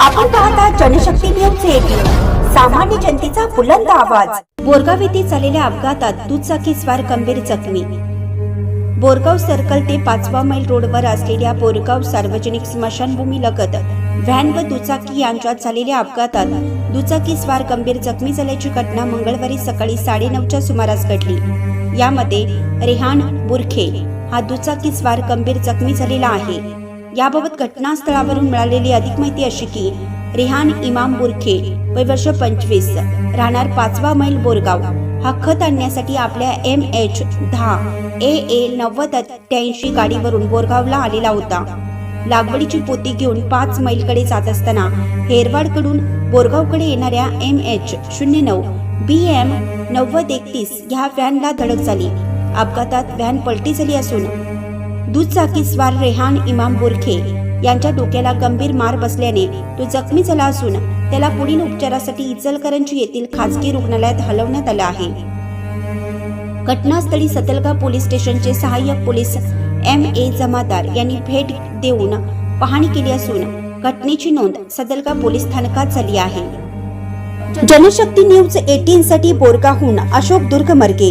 आपण पाहता Janshakti news eighteen सामान्य जनतेचा बुलंद आवाज. बोरगाव येथे झालेल्या अपघातात दुचाकी स्वार गंभीर जखमी. बोरगाव सर्कल ते पाचवा मैल रोडवर असलेल्या बोरगाव सार्वजनिक स्मशानभूमी लगत व्हॅन व दुचाकी यांच्यात झालेल्या अपघातात दुचाकी स्वार गंभीर जखमी झाल्याची घटना मंगळवारी सकाळी साडेनऊच्या सुमारास घडली. यामध्ये रेहान बुरखे हा दुचाकी स्वार गंभीर जखमी झालेला आहे. याबाबत घटनास्थळावरून मिळालेली अधिक माहिती अशी की रेहान इमाम बुरखे वय वर्ष पंचवीस राहणार पाचवा मैल बोरगाव. हा खत आणण्यासाठी आपल्या एम एच दहा ए ए नव्वद अठ्ठ्याऐंशी गाडीवरून बोरगावला आलेला होता. लागवडीची पोती घेऊन पाच मैलकडे जात असताना हेरवाडकडून बोरगावकडे येणाऱ्या एम एच शून्य नऊ बी एम नव्वद एकतीस ह्या व्हॅनला धडक झाली. अपघातात व्हॅन पलटी झाली असून दुचाकीस्वार रेहान इमाम बुरखे यांच्या डोक्याला गंभीर मार बसल्याने तो जखमी झाला असून त्याला पुढील उपचारासाठी इचलकरंजी येथील खासगी रुग्णालयात हलवण्यात आलं आहे. घटनास्थळी सतलगा पोलीस स्टेशनचे सहाय्यक पोलीस एम ए जमादार यांनी भेट देऊन पाहणी केली असून घटनेची नोंद सदलगा पोलीस स्थानकात झाली आहे. जनशक्ती न्यूज एटीन साठी बोरगाहून अशोक दुर्गमर्गे.